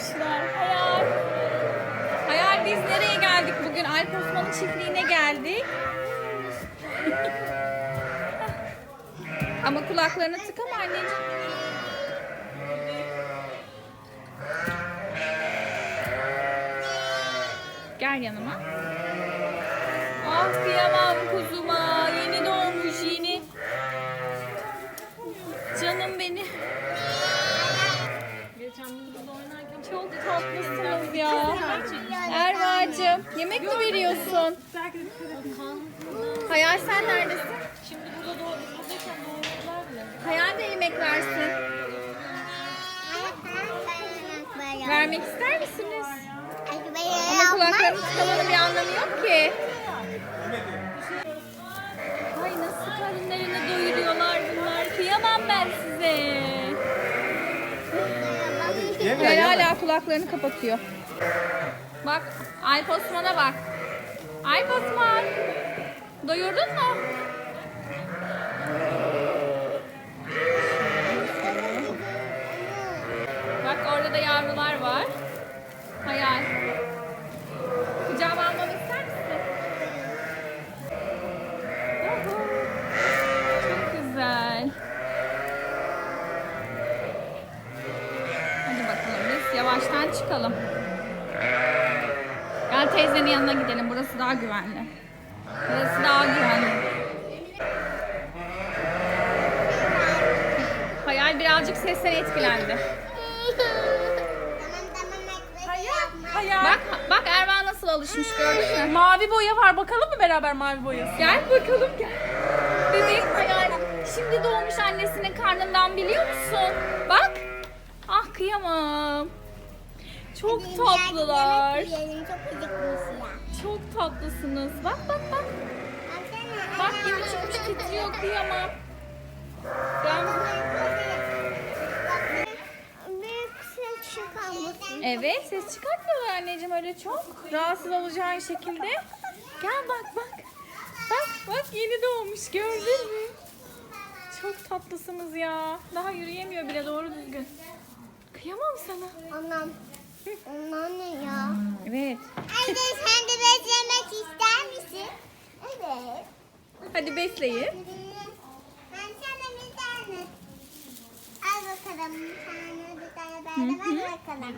yapmışlar. Hayal. Hayal biz nereye geldik bugün? Alp Osman'ın çiftliğine geldik. Ama kulaklarını tıkama anneciğim. Gel yanıma. Ah kıyamam yemek mi veriyorsun? Hayal sen neredesin? Şimdi burada doğ buradayken doğurdular bile. Hayal de yemek versin. Vermek ister misiniz? Ama kulaklarını tıkamanın bir anlamı yok ki. Ay nasıl karınlarını doyuruyorlar bunlar. Kıyamam ben size. Hayal hala kulaklarını kapatıyor. Bak Alp Osman'a bak. Alp Osman. Doyurdun mu? Bak orada da yavrular var. Hayal. Kucağıma almamı ister misin? Yuhu. Çok güzel. Hadi bakalım biz yavaştan çıkalım. Gel teyzenin yanına gidelim. Burası daha güvenli. Burası daha güvenli. Hayal birazcık sesten etkilendi. Hayal. Bak bak Erva nasıl alışmış gördün mü? Mavi boya var. Bakalım mı beraber mavi boyası? Gel bakalım gel. Bebeğim hayal. Şimdi doğmuş annesinin karnından biliyor musun? Bak. Ah kıyamam. Çok tatlılar. Çok tatlısınız. Bak bak bak. Bak gibi çıkmış titriyor kıyamam. Ben... Evet ses çıkartmıyorlar anneciğim öyle çok. Rahatsız olacağın şekilde. Gel bak bak. Bak bak yeni doğmuş gördün mü? Çok tatlısınız ya. Daha yürüyemiyor bile doğru düzgün. Kıyamam sana. Anam. Onlar ne ya? Evet. Anne sen de beslemek ister misin? Evet. Hadi besleyin. Ben sana bir tane. Al bakalım. Sana bir tane böyle ver bakalım.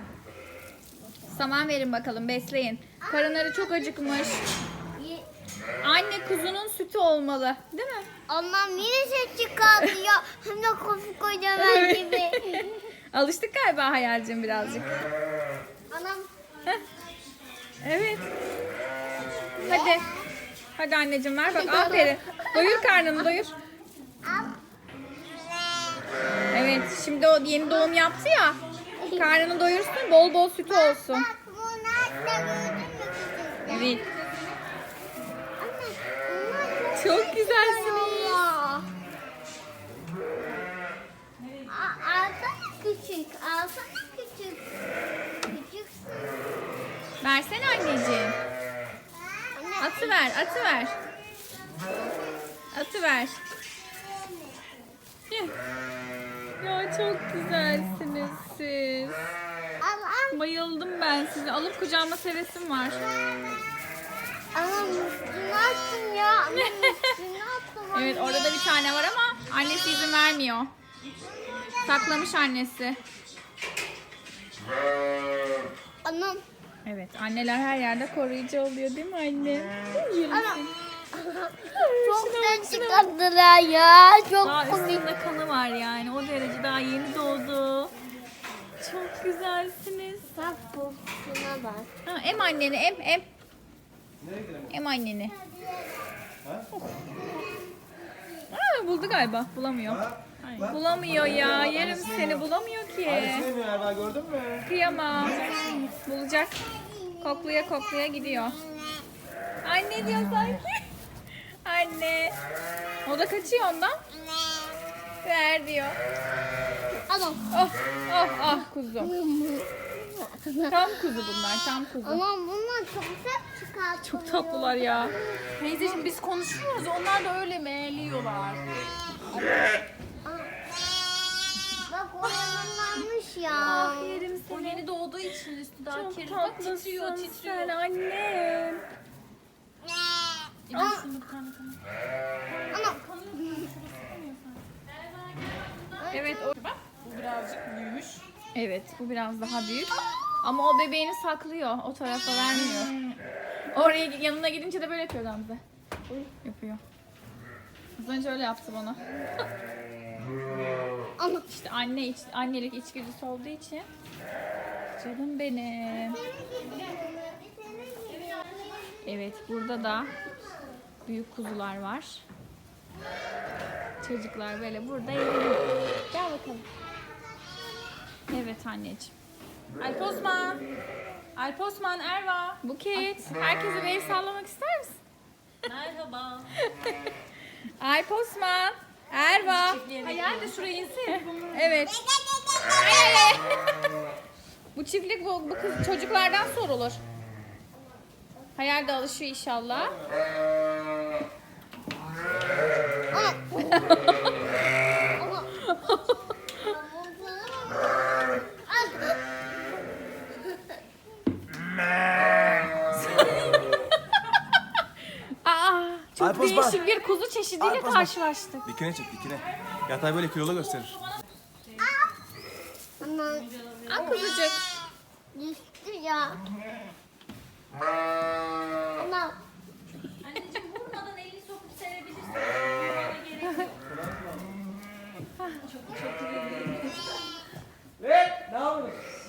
Saman verin bakalım besleyin. Karınları çok acıkmış. Anne kuzunun sütü olmalı. Değil mi? Anam yine ses çıkardı ya. Hem de kofu kocaman gibi. Alıştık galiba hayalcim birazcık. Anam. Heh. Evet. Hadi. Hadi anneciğim ver bak aferin. Doyur karnını doyur. Evet şimdi o yeni doğum yaptı ya. Karnını doyursun bol bol sütü olsun. Bak bunlar da? Evet. Çok güzelsiniz. Alsana küçük. Alsana küçük. Küçüksün. Versene anneciğim. Anne. Atı ver, atı ver. Atı ver. Ya çok güzelsiniz siz. Bayıldım ben size. Alıp kucağıma sevesim var. Ama üstüne attım ya. Evet orada da bir tane var ama annesi izin vermiyor. Saklamış annesi. Anam. Evet anneler her yerde koruyucu oluyor değil mi anne? Çok da çıkarttılar ya. Çok Daha komik. üstünde kanı var yani. O derece daha yeni doğdu. Çok güzelsiniz. Bak bu şuna bak. Ha, em anneni em em. Em anneni. Aa, buldu galiba. Bulamıyor. Bulamıyor ya. Yerim seni bulamıyor ki. Sevmiyor Erva gördün mü? Kıyamam. Bulacak. Kokluya kokluya gidiyor. Anne diyor sanki. Anne. O da kaçıyor ondan. Ver diyor. Anam. Oh oh ah kuzum. Tam kuzu bunlar tam kuzu. Anam bunlar çok sert çıkartıyor. Çok tatlılar ya. Teyzeciğim biz konuşuyoruz. Onlar da öyle meğliyorlar. Ya. Yerim O yeni doğduğu için üstü daha Çok kirli. Bak titriyor tatlısın titriyor. sen annem. Tane kanı. Evet o... Bu birazcık büyümüş. Evet bu biraz daha büyük. Ama o bebeğini saklıyor. O tarafa vermiyor. Oraya yanına gidince de böyle yapıyor Gamze. Yapıyor. Az önce öyle yaptı bana. işte anne iç, annelik içgüdüsü olduğu için. Canım benim. Evet burada da büyük kuzular var. Çocuklar böyle burada eğleniyor. Gel bakalım. Evet anneciğim. Alp Osman. Alp Osman Erva. Buket, herkese el sallamak ister misin? Merhaba. Alp Osman, Erva. Hayal de şuraya insin. Evet. Bu çiftlik bu, bu kız çocuklardan sorulur. Hayal de alışıyor inşallah. Karpuz var. bir kuzu çeşidiyle Karpuz karşılaştık. Dikine çek dikine. Yatay böyle kilolu gösterir. Ama Al kuzucuk. düştü ya. Ama Anneciğim vurmadan elini sokup sevebilirsin. Vurmana. Çok teşekkür. Evet, ne yapıyorsun?